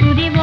புரிவு